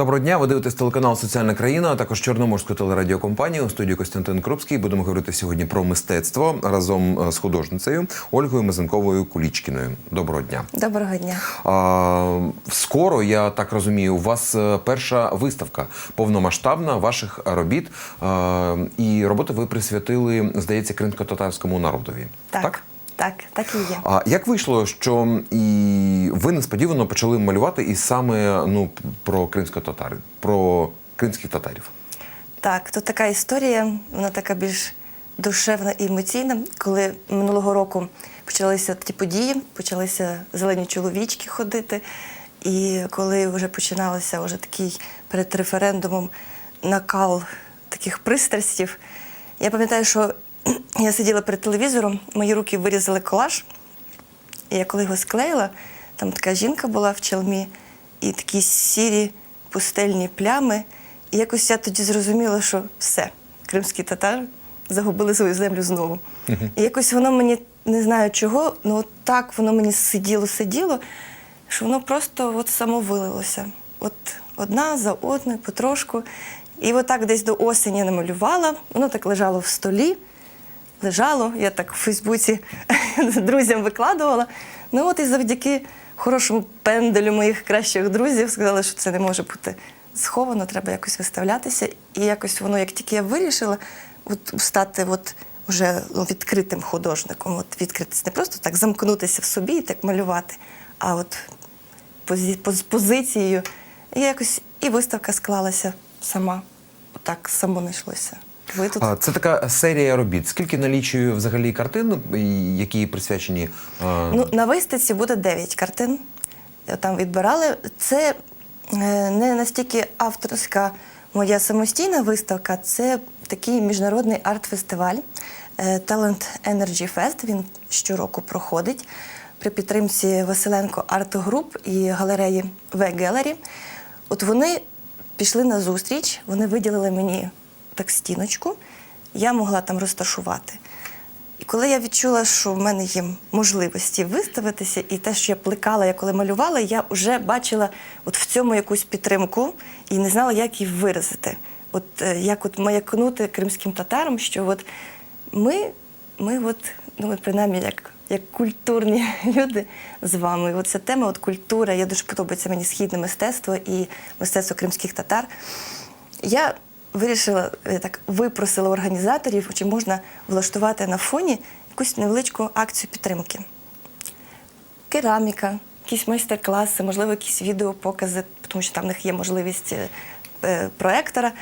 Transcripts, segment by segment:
Доброго дня. Ви дивитесь телеканал Соціальна країна, а також Чорноморську телерадіокомпанію. У студії Костянтин Крупський. Будемо говорити сьогодні про мистецтво разом е, з художницею Ольгою Мазенковою Кулічкіною. Доброго дня. Доброго дня. А, скоро, я так розумію, у вас е, перша виставка повномасштабна ваших робіт. А, і роботи ви присвятили, здається, кримсько-татарському народові. Так, так, так, так і є. А як вийшло, що і ви несподівано почали малювати і саме ну про кримсько-татари, про кримських татарів? Так, тут така історія, вона така більш душевна і емоційна. Коли минулого року почалися ті події, почалися зелені чоловічки ходити. І коли вже починалося вже такий перед референдумом накал таких пристрастів, я пам'ятаю, що я сиділа перед телевізором, мої руки вирізали колаж. І я коли його склеїла, там така жінка була в челмі, і такі сірі пустельні плями. І якось я тоді зрозуміла, що все, кримські татари загубили свою землю знову. І якось воно мені не знаю чого, ну так воно мені сиділо, сиділо, що воно просто от само вилилося. От одна за одною, потрошку. І отак десь до осені я намалювала, воно так лежало в столі лежало, я так в Фейсбуці друзям викладувала. Ну от і завдяки хорошому пенделю моїх кращих друзів сказали, що це не може бути сховано, треба якось виставлятися. І якось воно, як тільки я вирішила, от стати от уже ну, відкритим художником, от відкритися, не просто так замкнутися в собі і так малювати, а от позі, поз, позицією. І якось і виставка склалася сама. Отак само знайшлося. Ви тут Це така серія робіт. Скільки налічує взагалі картин, які присвячені? Ну, на виставці буде 9 картин. Там відбирали. Це е, не настільки авторська моя самостійна виставка, це такий міжнародний арт-фестиваль е, Talent Energy Fest. Він щороку проходить при підтримці Василенко Арт Груп і галереї В Gallery. От вони пішли на зустріч, вони виділили мені так стіночку, я могла там розташувати. І коли я відчула, що в мене є можливості виставитися, і те, що я плекала, я коли малювала, я вже бачила от в цьому якусь підтримку і не знала, як її виразити. От е, як от маякнути кримським татарам, що от ми, ми от, ну, от принаймні, як, як культурні люди з вами. От ця тема, от культура, я дуже подобається мені східне мистецтво і мистецтво кримських татар. Я вирішила так випросила організаторів, чи можна влаштувати на фоні якусь невеличку акцію підтримки. Кераміка, якісь майстер-класи, можливо, якісь відеопокази, тому що там в них є можливість е, е, проектора.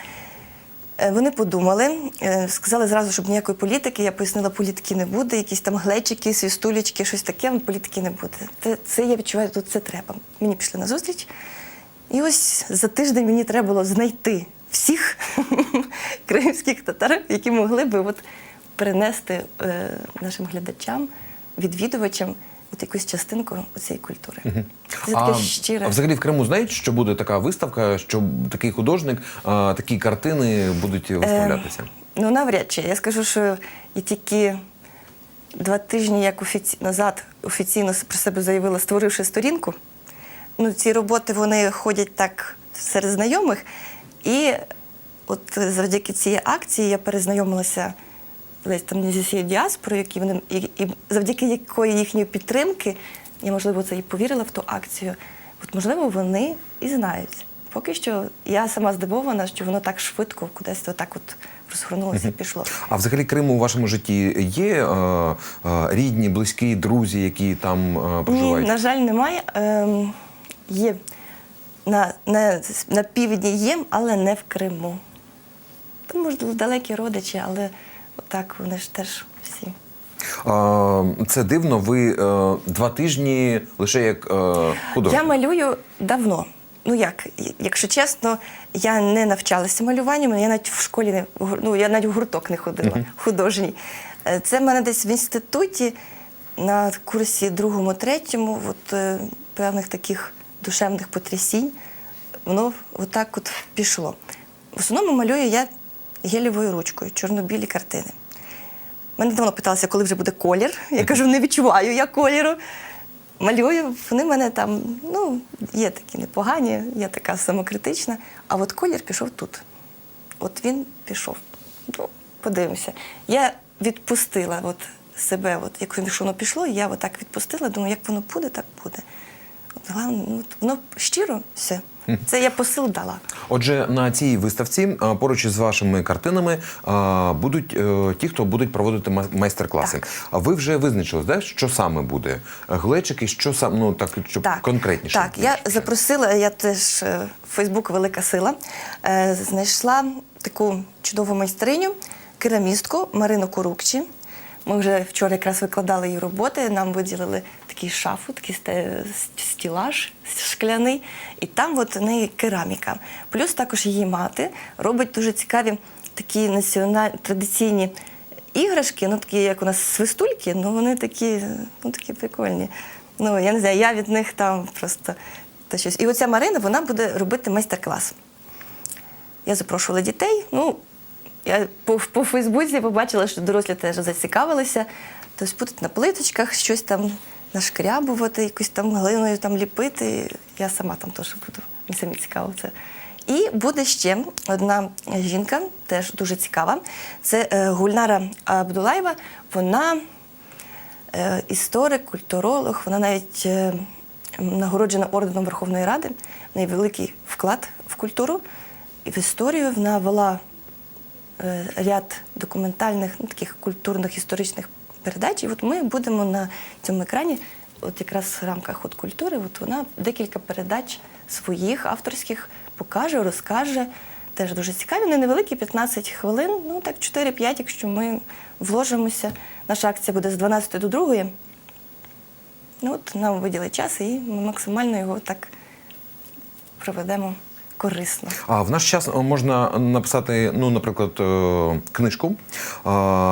Е, Вони подумали, е, сказали зразу, щоб ніякої політики. Я пояснила, політики не буде, якісь там глечики, свістулечки, щось таке, ну, політики не буде. Це, це я відчуваю, тут це треба. Мені пішли на зустріч. І ось за тиждень мені треба було знайти всіх кримських татар, які могли би от перенести е, нашим глядачам, відвідувачам от якусь частинку цієї культури. Це таке щире. а взагалі в Криму знають, що буде така виставка, що такий художник, а, такі картини будуть виставлятися? Ну, навряд чи. Я скажу, що я тільки два тижні як офіці... назад офіційно про себе заявила, створивши сторінку. Ну, ці роботи вони ходять так серед знайомих. І от завдяки цій акції я перезнайомилася десь там зі всією діаспорою, які вони, і, і завдяки якої їхньої підтримки, я, можливо, це і повірила в ту акцію. От, можливо, вони і знають. Поки що я сама здивована, що воно так швидко кудись отак от розгорнулося і пішло. А взагалі Крим у вашому житті є е, е, рідні, близькі, друзі, які там е, Ні, на жаль, немає. Ем, є на, на, на півдні є, але не в Криму. Там, можливо, далекі родичі, але отак вони ж теж всі. А, Це дивно. Ви е, два тижні лише як е, художник. Я малюю давно. Ну як, якщо чесно, я не навчалася малюванню, я навіть в школі не ну, я навіть в гурток не ходила художній. Е, Це в мене десь в інституті на курсі другому, третьому, от певних таких душевних потрясінь, воно отак от пішло. В основному малюю я гелєвою ручкою, чорно-білі картини. Мене давно питалися, коли вже буде колір. Я кажу, не відчуваю я кольору. малюю, вони мене там, ну, є такі непогані, я така самокритична, а от колір пішов тут. От він пішов. Ну, подивимося. Я відпустила от себе, от, як воно пішло, я отак відпустила, думаю, як воно буде, так буде. Головне, ну, воно щиро все. Це я посил дала. Отже, на цій виставці поруч із вашими картинами будуть е, ті, хто будуть проводити майстер-класи. А ви вже визначили, да, що саме буде? Глечики, що саме, ну так, щоб конкретніше. Так, я запросила, я теж е, Фейсбук велика сила. е, Знайшла таку чудову майстриню, керамістку Марину Курукчі. Ми вже вчора якраз викладали її роботи. Нам виділили такий шафу, такий стілаж шкляний, і там от у неї кераміка. Плюс також її мати робить дуже цікаві такі національні традиційні іграшки, ну такі, як у нас свистульки, ну вони такі, ну такі прикольні. Ну, я не знаю, я від них там просто та щось. І оця Марина вона буде робити майстер-клас. Я запрошувала дітей. Ну, я по, по Фейсбуці побачила, що дорослі теж зацікавилися. Тобто будуть на плиточках щось там нашкрябувати, якусь там глиною там ліпити. Я сама там теж буду. Мені самі цікаво це. І буде ще одна жінка, теж дуже цікава. Це е, Гульнара Абдулаєва. Вона е, історик, культуролог, вона навіть е, нагороджена орденом Верховної Ради. В неї великий вклад в культуру і в історію. Вона вела ряд документальних, ну, таких культурних історичних передач. І от ми будемо на цьому екрані, от якраз в рамках от культури, от вона декілька передач своїх авторських покаже, розкаже. Теж дуже цікаві, вони невеликі, 15 хвилин, ну так 4-5, якщо ми вложимося. Наша акція буде з 12 до 2. Ну от нам виділи час, і ми максимально його так проведемо корисно. А в наш час е, можна написати, ну, наприклад, е, книжку е,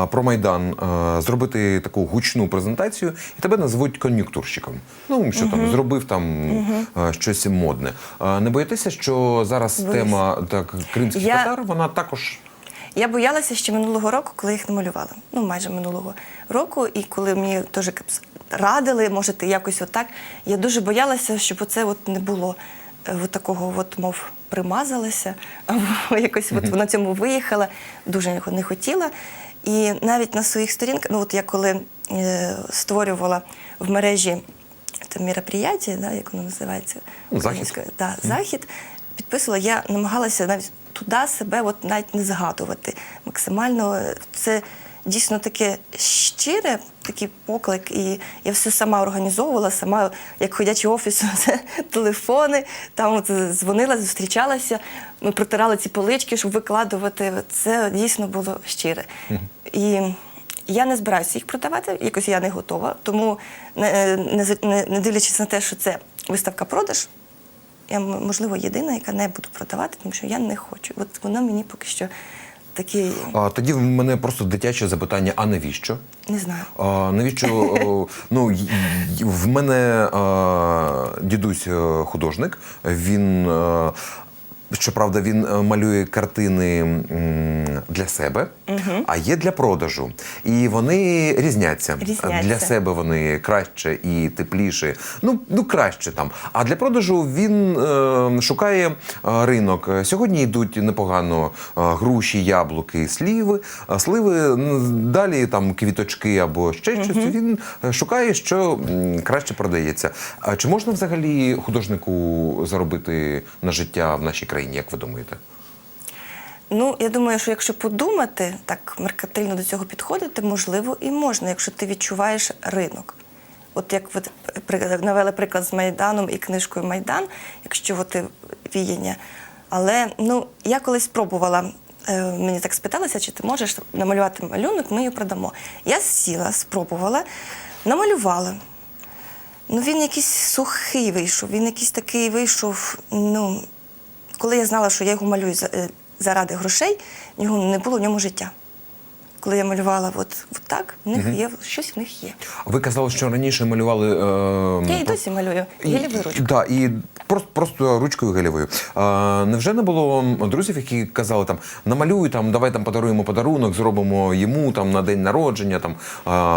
про Майдан, зробити таку гучну презентацію, і тебе назвуть кон'юнктурщиком. Ну, що там зробив там е, щось модне. Не боїтеся, що зараз Боюсь. тема так кримських Я- татар, вона також. Я боялася ще минулого року, коли їх намалювала. Ну, майже минулого року, і коли мені теж радили, можете якось отак. Я дуже боялася, щоб оце от не було от такого, от, мов, примазалася, або якось от на цьому виїхала. Дуже не хотіла. І навіть на своїх сторінках, ну от я коли е, створювала в мережі мероприятие, да, як воно називається? Ну, захід. Да, захід. Підписувала, я намагалася навіть туди себе от навіть не згадувати. Максимально е, це дійсно таке щире, такий поклик. І я все сама організовувала, сама, як ходячий офіс, телефони, там от дзвонила, зустрічалася. Ми протирали ці полички, щоб викладувати. Це дійсно було щире. І я не збираюся їх продавати, якось я не готова. Тому, не, не, не, не дивлячись на те, що це виставка продаж, я, можливо, єдина, яка не буду продавати, тому що я не хочу. От воно мені поки що таке, А тоді в мене просто дитяче запитання: а навіщо? не знаю. А, навіщо ну й- й- в мене а, дідусь е, художник. Він е, щоправда, він е, малює картини для себе, а є для продажу. І вони різняться. Різняться. Для себе вони краще і тепліше. Ну, ну краще там. А для продажу він е, шукає е, ринок. Сьогодні йдуть непогано е, груші, яблуки, сліви, сливи далі там квіточки або ще щось. Він е, шукає, що краще продається. А чи можна взагалі художнику заробити на життя в нашій країні, як ви думаєте? Ну, я думаю, що якщо подумати, так меркантильно до цього підходити, можливо, і можна, якщо ти відчуваєш ринок. От як ви навели приклад з Майданом і книжкою Майдан, якщо і віяння. Але ну, я колись спробувала, е, мені так спиталися, чи ти можеш намалювати малюнок, ми його продамо. Я сіла, спробувала, намалювала. Ну, він якийсь сухий вийшов, він якийсь такий вийшов. Ну, коли я знала, що я його малюю за- е, заради грошей, в нього не було в ньому життя. коли я малювала от, от так, в них є щось в них є. Ви казали, що раніше малювали. Е, Я і досі малюю гелєвою ручкою. Так, і просто, просто ручкою гелєвою. Е, невже не було друзів, які казали там намалюй, там, давай там подаруємо подарунок, зробимо йому там на день народження, там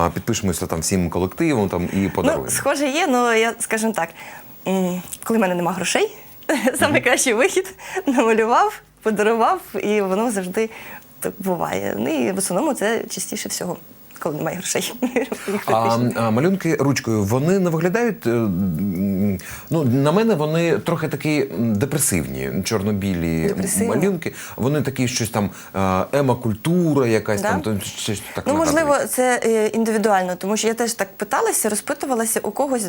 е, підпишемося там всім колективом там і подаруємо. Ну, схоже, є, але я скажімо так, коли в мене нема грошей, найкращий вихід намалював, подарував, і воно завжди так буває. Ну і в основному це частіше всього, коли немає грошей. А, а малюнки ручкою вони не виглядають. е, Ну на мене вони трохи такі депресивні, чорно-білі Депресивні? малюнки. Вони такі щось там е, ема-культура, якась Да? там щось так Ну, нагадує. можливо, це е, індивідуально, тому що я теж так питалася, розпитувалася, у когось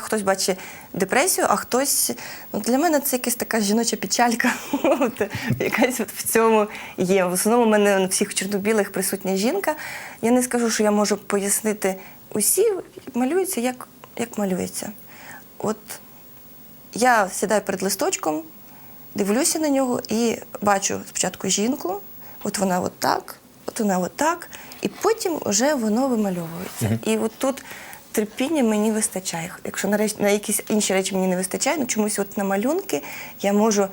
хтось бачить депресію, а хтось. Ну, для мене це якась така жіноча печалька. Якась от в цьому є. В основному в мене на всіх чорнобілих присутня жінка. Я не скажу, що я можу пояснити усі, малюються, як, як малюється. От я сідаю перед листочком, дивлюся на нього і бачу спочатку жінку, от вона от так, от вона от так, і потім вже воно вимальовується. І от тут терпіння мені вистачає. Якщо на, реч- на якісь інші речі мені не вистачає, ну чомусь от на малюнки я можу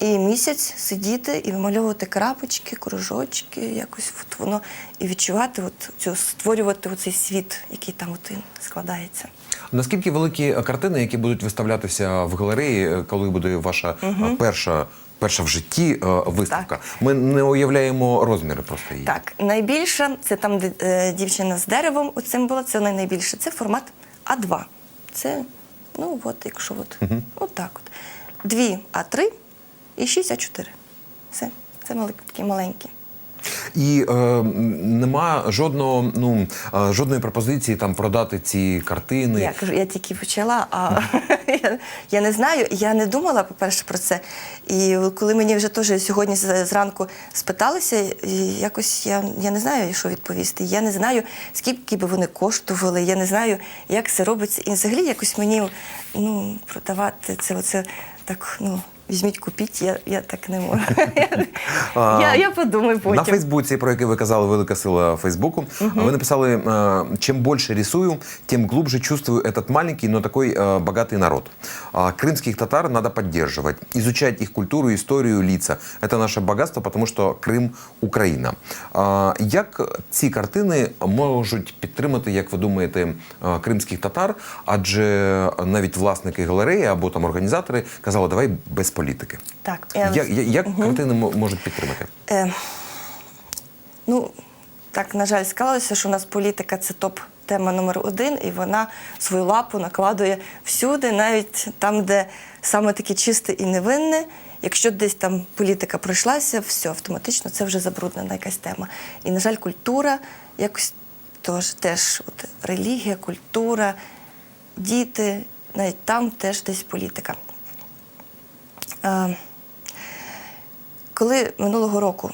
і місяць сидіти і вимальовувати крапочки, кружочки, якось от воно і відчувати, от цю, створювати оцей світ, який там от складається. Наскільки великі картини, які будуть виставлятися в галереї, е, коли буде ваша е, перша, перша в житті е, виставка? Ми не уявляємо розміри просто її. Так, найбільша це там, де е, дівчина з деревом оцим була, це найбільше. Це формат А2. Це, ну от, якщо от, от так от. Дві А3 і 6 А4. Все. Це такі маленькі. І е, нема жодного, ну е, жодної пропозиції там продати ці картини. Я кажу, я тільки почала, а я, я не знаю, я не думала, по-перше, про це. І коли мені вже теж сьогодні зранку спиталися, якось я, я не знаю, що відповісти. Я не знаю, скільки би вони коштували, я не знаю, як це робиться. І взагалі якось мені ну, продавати це оце так, ну Візьміть, купіть, я, я так не можу. А, я, я подумаю потім. На Фейсбуці, про який ви казали, велика сила Фейсбуку, ви написали, э, чем больше рисую, тем глубже чувствую этот маленький, но такой э, богатый народ. А, Крымских татар надо поддерживать, изучать их культуру, историю, лица. Это наше богатство, потому что Крим – Україна. А, Як ці картини можуть підтримати, як ви думаєте, е, кримських татар? Адже навіть власники галереї або там організатори казали, давай без політики. Так, я- Як, як картини можуть підтримати? Е, ну, так, на жаль, склалося, що у нас політика це топ-тема номер один, і вона свою лапу накладує всюди, навіть там, де саме таке чисте і невинне. Якщо десь там політика пройшлася, все, автоматично це вже забруднена якась тема. І, на жаль, культура якось тож, теж от, релігія, культура, діти, навіть там теж десь політика. Е, коли минулого року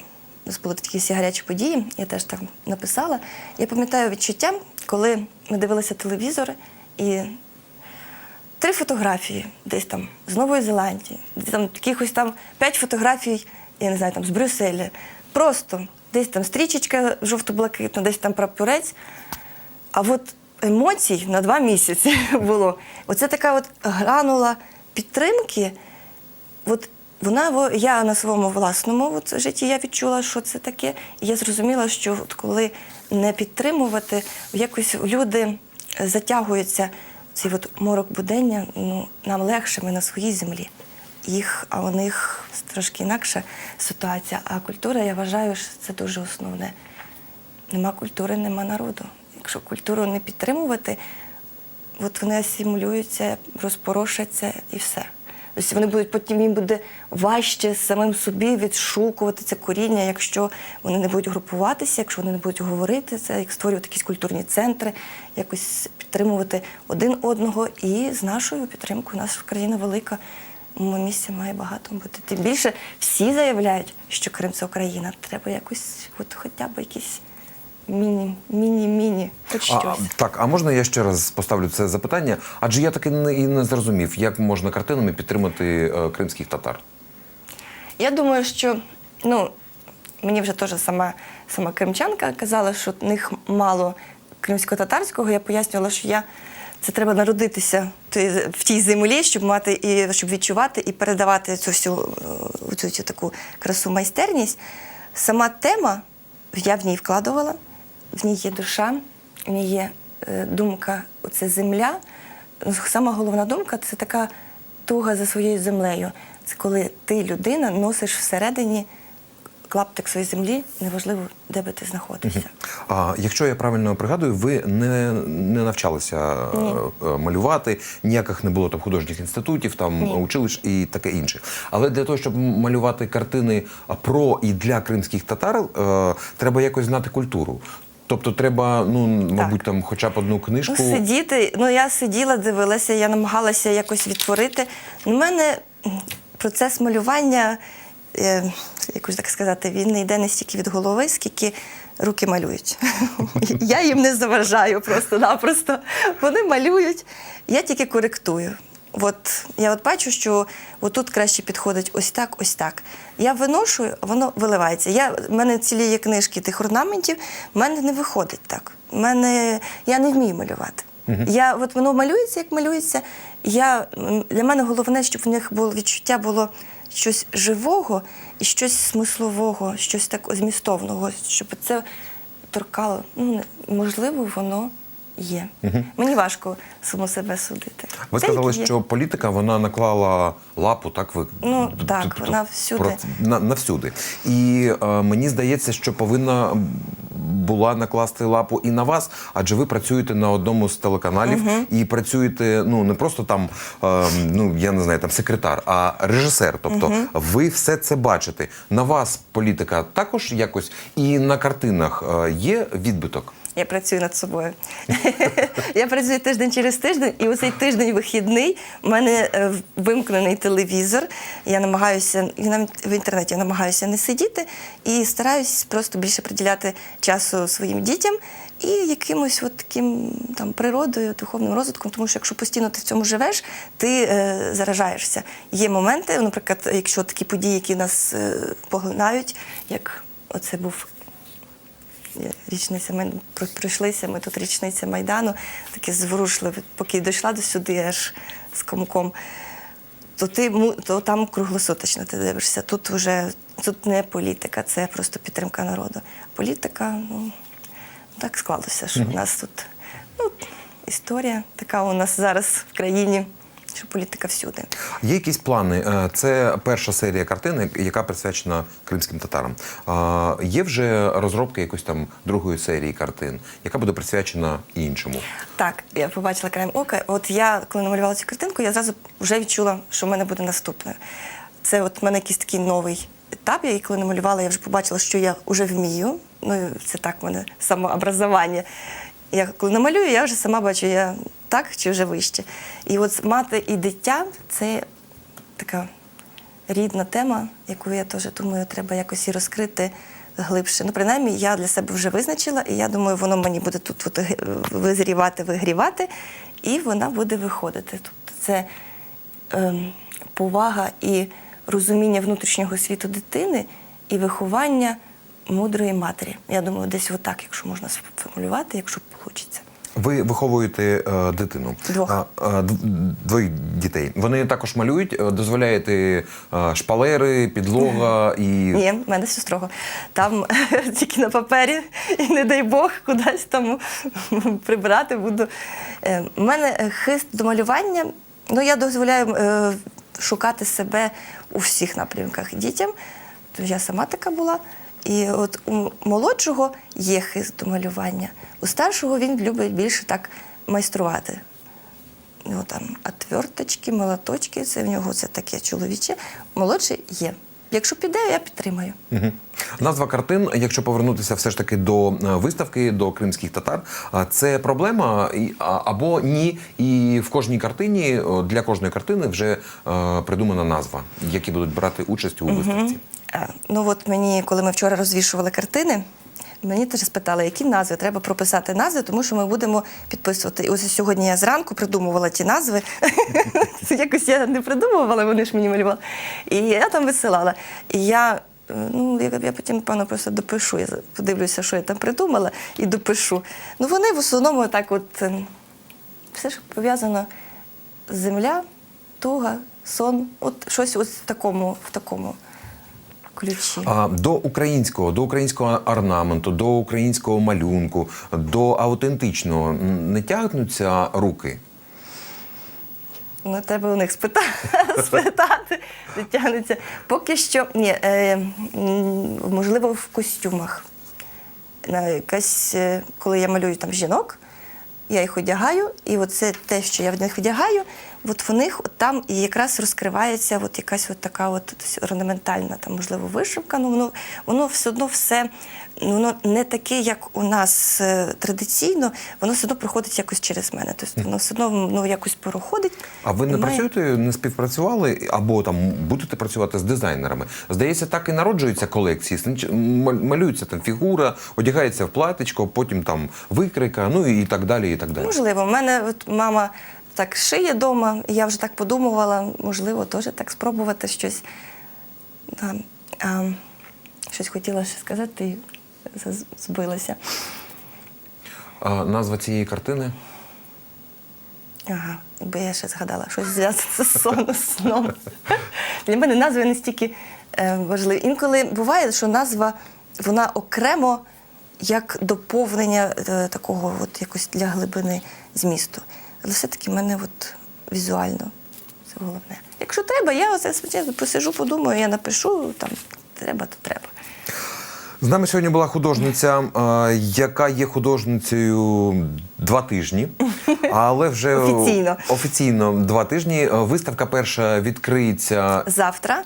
були такі всі гарячі події, я теж там написала. Я пам'ятаю відчуття, коли ми дивилися телевізор і три фотографії десь там з Нової Зеландії, десь там якихось там п'ять фотографій, я не знаю, там з Брюсселя. Просто десь там стрічечка жовто-блакитна, десь там прапорець. А от емоцій на два місяці було. Оце така от гранула підтримки. От вона я на своєму власному от житті я відчула, що це таке. І я зрозуміла, що от коли не підтримувати, якось люди затягуються цей от морок будення, ну нам легше, ми на своїй землі. Їх, а у них трошки інакша ситуація. А культура, я вважаю, що це дуже основне. Нема культури, нема народу. Якщо культуру не підтримувати, от вони асимулюються, розпорошаться і все. Тобто вони будуть потім їм буде важче самим собі відшукувати це коріння, якщо вони не будуть групуватися, якщо вони не будуть говорити це, як створювати якісь культурні центри, якось підтримувати один одного. І з нашою підтримкою наша країна велика. Місця має багато бути. Тим більше всі заявляють, що Крим це Україна. Треба якось, от хоча б якісь міні, міні-міні, хоч А, щось. так, а можна я ще раз поставлю це запитання? Адже я таки не, і не зрозумів, як можна картинами підтримати е, кримських татар. Я думаю, що ну, мені вже теж сама, сама кримчанка казала, що в них мало кримсько-татарського. Я пояснювала, що я це треба народитися в тій землі, щоб мати і щоб відчувати і передавати цю всю е, цю, цю таку красу майстерність. Сама тема, я в ній вкладувала, в ній є душа, в ній є е, думка, це земля. Ну, Сама головна думка це така туга за своєю землею. Це коли ти, людина, носиш всередині клаптик своєї землі, неважливо, де би ти знаходився. А якщо я правильно пригадую, ви не, не навчалися Ні. е, е, малювати, ніяких не було там художніх інститутів, там Ні. училищ і таке інше. Але для того, щоб малювати картини про і для кримських татар, треба якось знати культуру. Тобто треба, ну мабуть, там хоча б одну книжку. Ну, сидіти, ну я сиділа, дивилася, я намагалася якось відтворити. У мене процес малювання, е, якось так сказати, він не йде не стільки від голови, скільки руки малюють. Я їм не заважаю просто-напросто. Вони малюють, я тільки коректую. От я от бачу, що отут краще підходить ось так, ось так. Я виношу, воно виливається. Я, в мене цілі є книжки тих орнаментів, в мене не виходить так. В мене, я не вмію малювати. Я, от воно малюється, як малюється. Я, для мене головне, щоб в них було відчуття було щось живого і щось смислового, щось так змістовного, щоб це торкало. Ну, можливо, воно є. Мені важко само себе судити. Ви Це сказали, що політика вона наклала лапу, так ви Ну, так, вона всюди. про- на, навсюди. І е, мені здається, що повинна була накласти лапу і на вас, адже ви працюєте на одному з телеканалів і працюєте ну не просто там, е, ну я не знаю, там секретар, а режисер. Тобто ви все це бачите. На вас політика також якось і на картинах е, є відбиток. Я працюю над собою. я працюю тиждень через тиждень, і оцей тиждень вихідний у мене е, вимкнений телевізор. Я намагаюся навіть в інтернеті я намагаюся не сидіти і стараюсь просто більше приділяти часу своїм дітям і якимось от таким там природою, духовним розвитком, тому що якщо постійно ти в цьому живеш, ти е, заражаєшся. Є моменти, наприклад, якщо такі події, які нас е, поглинають, як оце був річниця ми про- пройшлися, ми тут річниця Майдану, таке зворушливе, поки дійшла до сюди аж з комком, то ти то там круглосуточно ти дивишся. Тут вже тут не політика, це просто підтримка народу. Політика, ну так склалося, що в нас тут ну, історія така у нас зараз в країні, що політика всюди. Є якісь плани? Е, Це перша серія картин, яка присвячена кримським татарам. Е, Є вже розробка якоїсь там другої серії картин, яка буде присвячена іншому. Так, я побачила краєм ока. От я, коли намалювала цю картинку, я зразу вже відчула, що в мене буде наступне. Це от в мене якийсь такий новий етап. Я її коли намалювала, я вже побачила, що я вже вмію. Ну, це так в мене самообразування. Я коли намалюю, я вже сама бачу, я так чи вже вище. І от мати і дитя це така рідна тема, яку я теж думаю, треба якось і розкрити глибше. Ну, принаймні, я для себе вже визначила, і я думаю, воно мені буде тут от, визрівати, вигрівати, і вона буде виходити. Тобто це ем, повага і розуміння внутрішнього світу дитини і виховання мудрої матері. Я думаю, десь отак, якщо можна сформулювати, якщо вийде. Ви виховуєте е, дитину Двох. А, а, д- дітей. Вони також малюють, е, дозволяєте е, шпалери, підлога і Ні, в мене все строго. Там тільки на папері, і не дай Бог, кудись там прибирати буду. Е, У мене е, хист до малювання. Ну, я дозволяю е, шукати себе у всіх напрямках дітям. То Я сама така була. І от у молодшого є хист до малювання. У старшого він любить більше так майструвати. Ну, там отверточки, молоточки, це в нього це таке чоловіче. Молодший є. Якщо піде, я підтримаю. Угу. Назва картин, якщо повернутися все ж таки до е, виставки, до кримських татар, а це проблема або ні. І в кожній картині для кожної картини вже е, придумана назва, які будуть брати участь у виставці. Угу. Ну от мені, коли ми вчора розвішували картини, мені теж спитали, які назви. Треба прописати назви, тому що ми будемо підписувати. І ось сьогодні я зранку придумувала ті назви. Якось я не придумувала, вони ж мені малювали. І я там висилала. І я Ну, я, я потім, певно, просто допишу. Я подивлюся, що я там придумала, і допишу. Ну, вони в основному так от е, все ж пов'язано земля, туга, сон. От щось ось в такому, в такому ключі. А до українського, до українського орнаменту, до українського малюнку, до аутентичного не тягнуться руки. Ну, треба у них спитати, спитати, тягнеться. Поки що, ні, е, можливо, в костюмах. Якась, е, коли я малюю там жінок, я їх одягаю, і оце те, що я в них одягаю, от в них от там і якраз розкривається от якась от така от орнаментальна, там, можливо, вишивка. Ну, воно, воно все одно все ну, воно не таке, як у нас е, традиційно, воно все одно проходить якось через мене. Тобто воно все одно ну, якось проходить. А ви не має- працюєте, не співпрацювали або там будете працювати з дизайнерами? Zдається, так і народжуються колекції. Малюється там фігура, одягається в платічко, потім там викрика, ну і так далі. І так далі. Можливо, в мене от мама так шиє вдома, і я вже так подумувала, можливо, теж так спробувати щось. Да. А, щось хотіла ще сказати і збилася. А, назва цієї картини? Ага, якби я ще згадала, щось зв'язане з сон- з сном. Для мене назви настільки е, важливі. Інколи буває, що назва вона окремо як доповнення е, такого, от якось для глибини змісту. Але все-таки в мене от візуально це головне. Якщо треба, я оце звичайно посижу, подумаю, я напишу, там треба, то треба. З нами сьогодні була художниця, яка є художницею два тижні, але вже Офіційно. офіційно два тижні. Виставка перша відкриється завтра.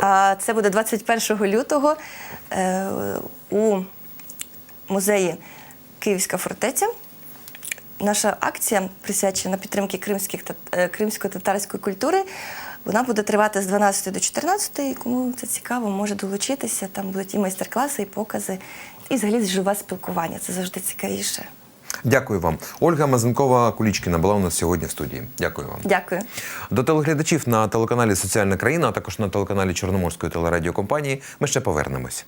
А це буде 21 лютого е, у музеї Київська фортеця. Наша акція присвячена підтримки кримських та- е, кримсько-татарської культури. Вона буде тривати з 12 до 14. Кому це цікаво, може долучитися. Там будуть і майстер-класи, і покази, і взагалі живе спілкування. Це завжди цікавіше. Дякую вам. Ольга Мазенкова Кулічкіна була у нас сьогодні в студії. Дякую вам. Дякую. До телеглядачів на телеканалі Соціальна країна, а також на телеканалі Чорноморської телерадіокомпанії. Ми ще повернемось.